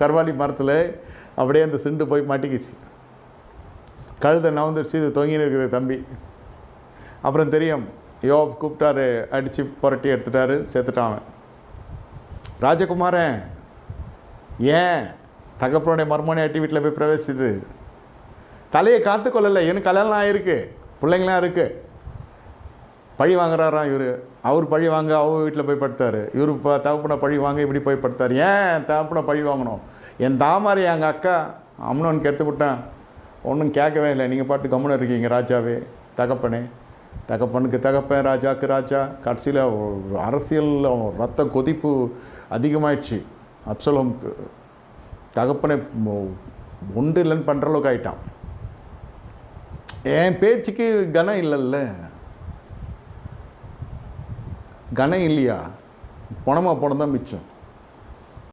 கர்வாலி மரத்தில் அப்படியே அந்த சிண்டு போய் மாட்டிக்கிச்சு. கழுதை நவந்துருச்சு இது தொங்கின்னு இருக்குது தம்பி. அப்புறம் தெரியும் யோப் கூப்பிட்டாரு அடித்து புரட்டி எடுத்துட்டாரு சேர்த்துட்டான் ராஜகுமாரன் ஏன் தகப்பனுடைய மர்மனை அட்டி வீட்டில் போய் பிரவேசிது தலையை காத்து கொள்ளலை எனக்கு கல்யாணம் ஆகிருக்கு பிள்ளைங்களாம் இருக்குது பழி வாங்குறாராம் இவர்? அவர் பழி வாங்க அவர் வீட்டில் போய் படுத்தார். இவர் இப்போ தகப்பனை பழி வாங்க இப்படி போய் படுத்தார். ஏன் தகப்பனை பழி வாங்கணும்? என் தாமாரி எங்கள் அக்கா அம்மனோன்னு கெடுத்து விட்டேன். ஒன்றும் கேட்கவே இல்லை. நீங்கள் பாட்டு கம்முன்னு இருக்கீங்க ராஜாவே தகப்பனே. தகப்பனுக்கு தகப்பன் ராஜாக்கு ராஜா. கடைசியில் அரசியல் ரத்த கொதிப்பு அதிகமாயிடுச்சு. அப்சலோமுக்கு. தகப்பனை ஒன்று இல்லைன்னு பண்ணுற அளவுக்கு ஆயிட்டான். என் பேச்சுக்கு கனம் இல்லைல்ல. கனம் இல்லையா? பணமாக போனதான் மிச்சம்.